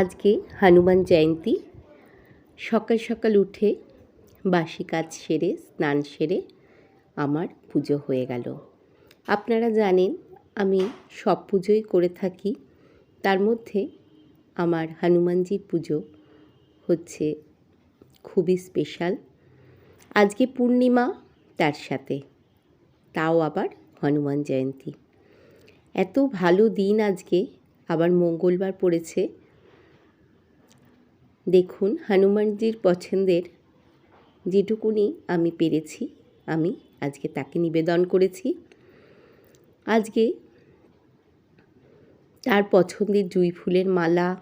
আজকে হনুমান জয়ন্তী। সকাল সকাল উঠে বাসি কাজ সেরে, স্নান সেরে আমার পুজো হয়ে গেল। আপনারা জানেন, আমি সব পুজোই করে থাকি। তার মধ্যে আমার হনুমানজির পুজো হচ্ছে খুবই স্পেশাল। আজকে পূর্ণিমা তার সাথে, তাও আবার হনুমান জয়ন্তী। এত ভালো দিন আজকে, আবার মঙ্গলবার পড়েছে। দেখুন হনুমানজির পছন্দের যেটুকুনি আমি পেরেছি, আমি আজকে তাকে নিবেদন করেছি। আজকে তার পছন্দের জুঁই ফুলের মালা,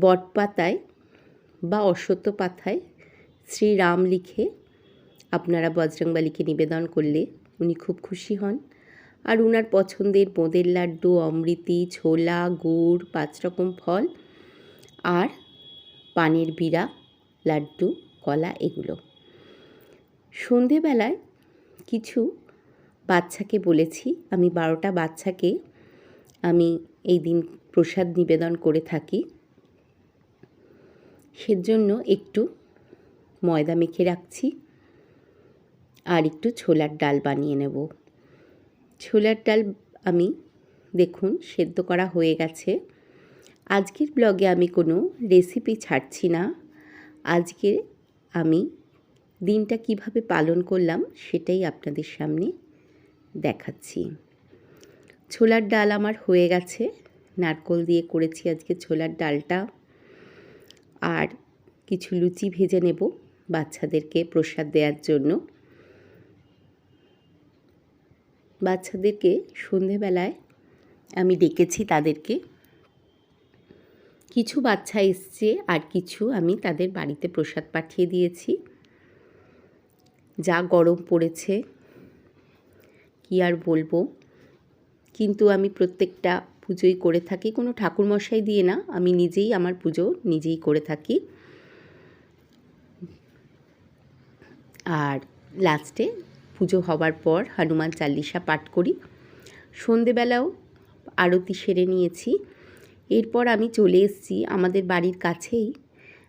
বটপাতায় বা অশ্বত্থ পাতায় শ্রীরাম লিখে আপনারা বজরংবালিকে নিবেদন করলে উনি খুব খুশি হন। আর উনার পছন্দের বোঁদের লাড্ডু, অমৃতি, ছোলা, গুড়, পাঁচ রকম ফল। আর পানের বিড়া, লাড্ডু, কলা এগুলো। সন্ধেবেলায় কিছু বাচ্চাকে বলেছি, আমি বারোটা বাচ্চাকে আমি এই দিন প্রসাদ নিবেদন করে থাকি। সেজন্য একটু ময়দা মেখে রাখছি আর একটু ছোলার ডাল বানিয়ে নেব। ছোলার ডাল আমি, দেখুন, সেদ্ধ করা হয়ে গেছে। আজকের ব্লগে আমি কোনো রেসিপি ছাড়ছি না। আজকে আমি দিনটা কীভাবে পালন করলাম সেটাই আপনাদের সামনে দেখাচ্ছি। ছোলার ডাল আমার হয়ে গেছে। নারকোল দিয়ে করেছি আজকে ছোলার ডালটা। আর কিছু লুচি ভেজে নেব বাচ্চাদেরকে প্রসাদ দেওয়ার জন্য। বাচ্চাদেরকে সন্ধেবেলায় আমি ডেকেছি তাদেরকে। কিছু বাচ্চা এসছে আর কিছু আমি তাদের বাড়িতে প্রসাদ পাঠিয়ে দিয়েছি। যা গরম পড়েছে, কি আর বলব? কিন্তু আমি প্রত্যেকটা পুজোই করে থাকি, কোনো ঠাকুরমশাই দিয়ে না, আমি নিজেই আমার পুজো নিজেই করে থাকি। আর লাস্টে পুজো হবার পর হনুমান চাল্লিশা পাঠ করি। সন্ধেবেলাও আরতি সেরে নিয়েছি। এরপর আমি চলে এসেছি আমাদের বাড়ির কাছেই।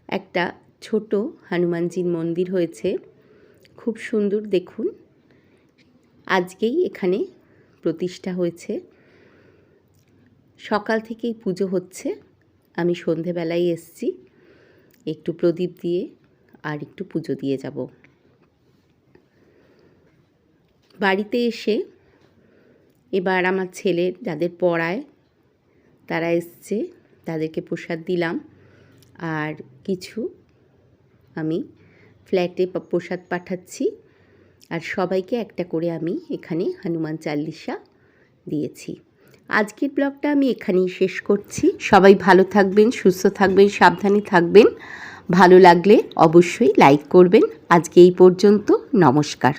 একটা ছোট হনুমানজির মন্দির হয়েছে। খুব সুন্দর, দেখুন। আজকেই এখানে প্রতিষ্ঠা হয়েছে। সকাল থেকেই পুজো হচ্ছে। আমি সন্ধেবেলায় এসছি। একটু প্রদীপ দিয়ে আর একটু পুজো দিয়ে যাব। বাড়িতে এসে এবার আমার ছেলে যাদের পড়ায় তারা এসছে, তাদেরকে প্রসাদ দিলাম। আর কিছু আমি ফ্ল্যাটে প্রসাদ পাঠাচ্ছি। আর সবাইকে একটা করে আমি এখানে হনুমান চাল্লিশা দিয়েছি। আজকের ব্লগটা আমি এখানেই শেষ করছি। সবাই ভালো থাকবেন, সুস্থ থাকবেন, সাবধানে থাকবেন। ভালো লাগলে অবশ্যই লাইক করবেন। আজকে এই পর্যন্ত নমস্কার।